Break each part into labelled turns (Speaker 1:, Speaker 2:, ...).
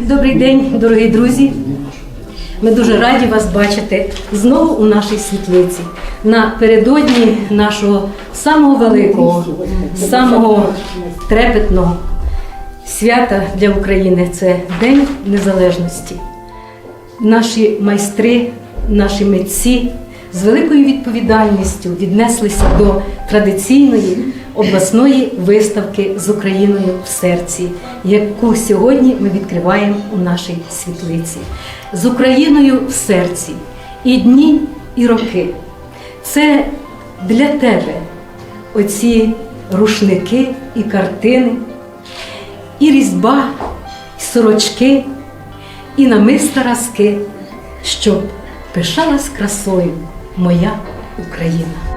Speaker 1: Добрий день, дорогі друзі. Ми дуже раді вас бачити знову у нашій світлиці. Напередодні нашого самого великого, самого трепетного свята для України це День Незалежності. Наші майстри, наші митці з великою відповідальністю віднеслися до традиційної обласної виставки з Україною в серці, яку сьогодні ми відкриваємо у нашій світлиці. З Україною в серці і дні, і роки. Це для тебе оці рушники і картини, і різьба, і сорочки, і намиста разки, щоб пишалась красою моя Україна.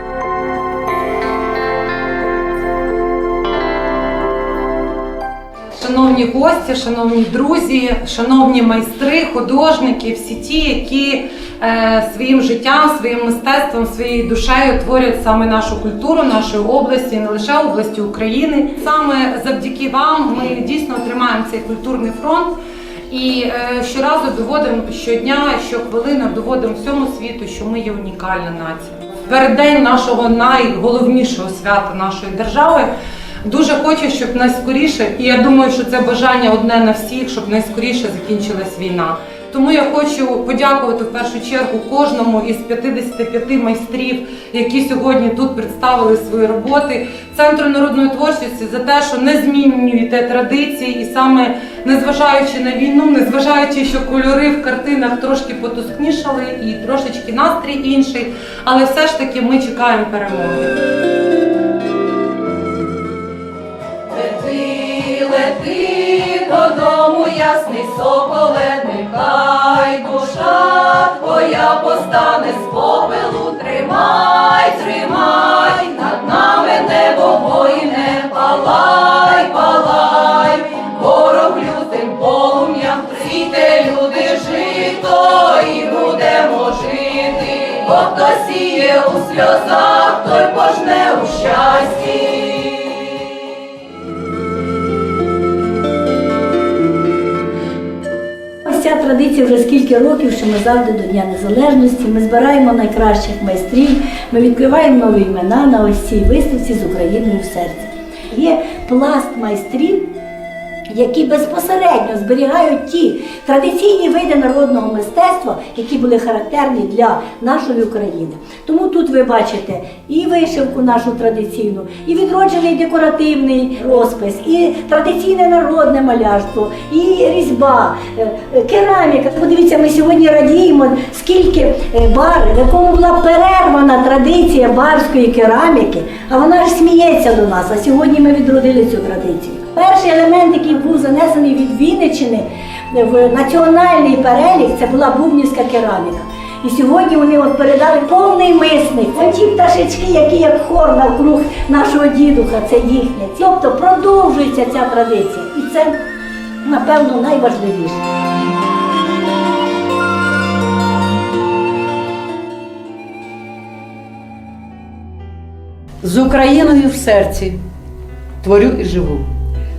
Speaker 2: Шановні гості, шановні друзі, шановні майстри, художники, всі ті, які е, своїм життям, своїм мистецтвом, своєю душею творять саме нашу культуру, нашої області, не лише області України. Саме завдяки вам ми дійсно тримаємо цей культурний фронт. І е, щоразу доводимо щодня, щохвилини доводимо всьому світу, що ми є унікальна нація. В переддень нашого найголовнішого свята нашої держави дуже хочу, щоб найскоріше, і я думаю, що це бажання одне на всіх, щоб найскоріше закінчилась війна. Тому я хочу подякувати в першу чергу кожному із 55 майстрів, які сьогодні тут представили свої роботи, центру народної творчості за те, що не змінюєте традиції, і саме незважаючи на війну, незважаючи, що кольори в картинах трошки потускнішали і трошечки настрій інший, але все ж таки ми чекаємо перемоги.
Speaker 3: Твоя з попелу. Тримай, тримай,
Speaker 4: ця вже скільки років, що ми завжди до Дня Незалежності. Ми збираємо найкращих майстрів, ми відкриваємо нові імена на ось цій виставці з Україною в серці. Є пласт майстрів, які безпосередньо зберігають ті традиційні види народного мистецтва, які були характерні для нашої України. Тому тут ви бачите і вишивку нашу традиційну, і відроджений декоративний розпис, і традиційне народне малярство, і різьба, е, е, кераміка. Подивіться, ми сьогодні радіємо, скільки е, бар, в якому була перервана традиція барської кераміки, а вона ж сміється до нас. А сьогодні ми відродили цю традицію. Перший елемент, який був занесений від Вінниччини в національний перелік, це була бубнівська кераміка. І сьогодні вони от передали повний мисник. Оті пташечки, які як хор навкруг нашого дідуха, це їхнє. Тобто продовжується ця традиція. І це, напевно, найважливіше.
Speaker 5: З Україною в серці творю і живу.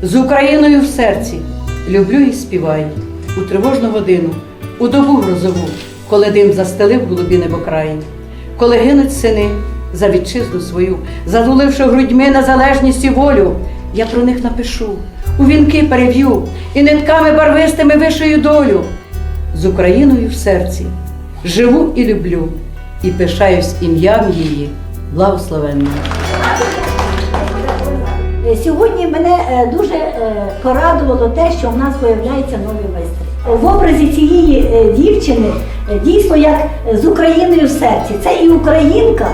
Speaker 5: З Україною в серці люблю і співаю у тривожну годину, у добу грозову, коли дим застелив голубі небокраї, коли гинуть сини за вітчизну свою, затуливши грудьми незалежність і волю, я про них напишу, у вінки перев'ю і нитками барвистими вишию долю. З Україною в серці живу і люблю, і пишаюсь ім'ям її благословенною.
Speaker 4: Е, Сьогодні мене е, дуже е, порадувало те, що в нас з'являються нові майстри. В образі цієї дівчини дійсно як з Україною в серці. Це і українка,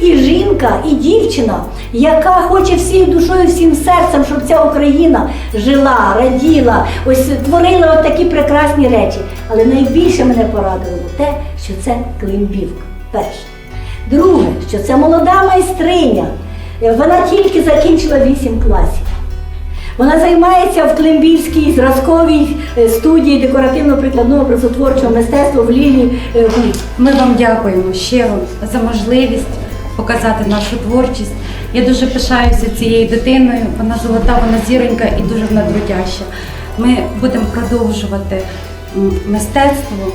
Speaker 4: і жінка, і дівчина, яка хоче всією душою, всім серцем, щоб ця Україна жила, раділа, ось творила от такі прекрасні речі. Але найбільше мене порадувало те, що це Климбівка. Перше. Друге, що це молода майстриня. Вона тільки закінчила 8 класів. Вона займається в Климбівській зразковій е, студії декоративно-прикладного працотворчого мистецтва в Лілі е,
Speaker 6: Ми вам дякуємо щиро за можливість показати нашу творчість. Я дуже пишаюся цією дитиною. Вона золота, вона зіронька і дуже вона. Ми будемо продовжувати мистецтво.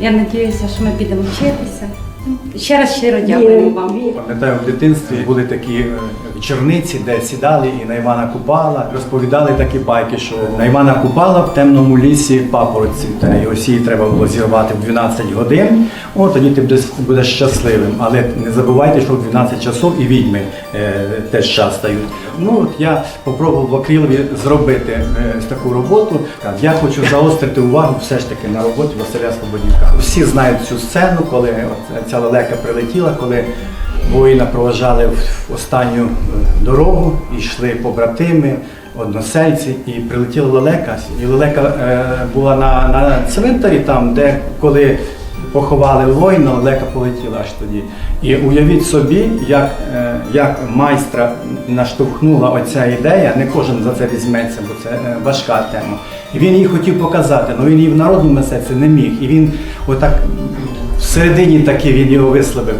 Speaker 6: Я сподіваюся, що ми підемо вчитися. Ще раз щиро дякуємо вам.
Speaker 7: Пам'ятаю, в дитинстві були такі вечорниці, де сідали і на Івана Купала розповідали такі байки, що на Івана Купала в темному лісі папороть цвіте, і ось її треба було зірвати в 12 годин. О, тоді ти будеш, будеш щасливим. Але не забувайте, що в 12 часов і відьми е, теж час стають. Ну от я попробував в Акрилові зробити е, таку роботу. Я хочу заострити увагу все ж таки на роботі Василя Слободівка. Всі знають цю сцену, коли ця лелека прилетіла, коли воїна проважали в останню е, дорогу, йшли побратими, односельці, і прилетіла лелека. І лелека е, була на, на цвинтарі, там, де коли поховали воїна, лелека полетіла аж тоді. І уявіть собі, як, е, як майстра наштовхнула оця ідея, не кожен за це візьметься, бо це е, важка тема. І він її хотів показати, але він її в народному мистецтві не міг. І він отак всередині таки він його висловив.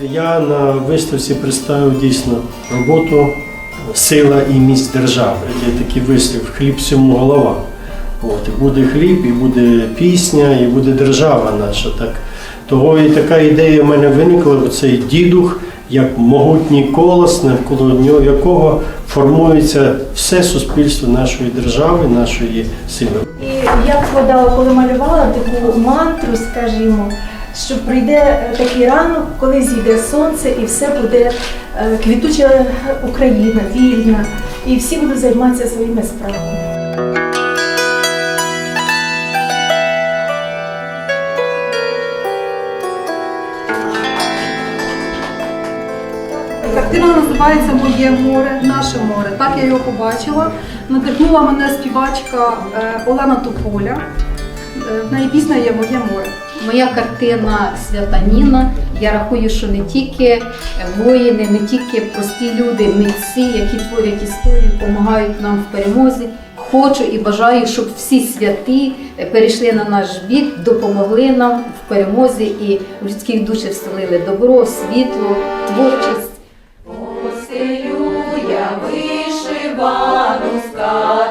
Speaker 8: Я на виставці представив дійсно роботу Сила і міць держави. Є такий вислів хліб всьому голова. От, і буде хліб, і буде пісня, і буде держава наша. Так. Того і така ідея в мене виникла, цей дідух, як могутній колос, навколо нього якого формується все суспільство нашої держави, нашої сили.
Speaker 9: І я вкладала, коли малювала таку мантру, скажімо, що прийде е, такий ранок, коли зійде сонце, і все буде е, квітуча Україна, вільна, і всі будуть займатися своїми справами.
Speaker 10: Картина називається Моє море, наше море. Так я його побачила. Надихнула мене співачка е, Олена Тополя. В неї пісня є Моє море.
Speaker 11: Моя картина Свята Ніна. Я рахую, що не тільки воїни, не тільки прості люди, митці, які творять історію, допомагають нам в перемозі. Хочу і бажаю, щоб всі святі перейшли на наш бік, допомогли нам в перемозі і в людських душах вселили добро, світло, творчість.
Speaker 3: Постелю я вишивану скарб.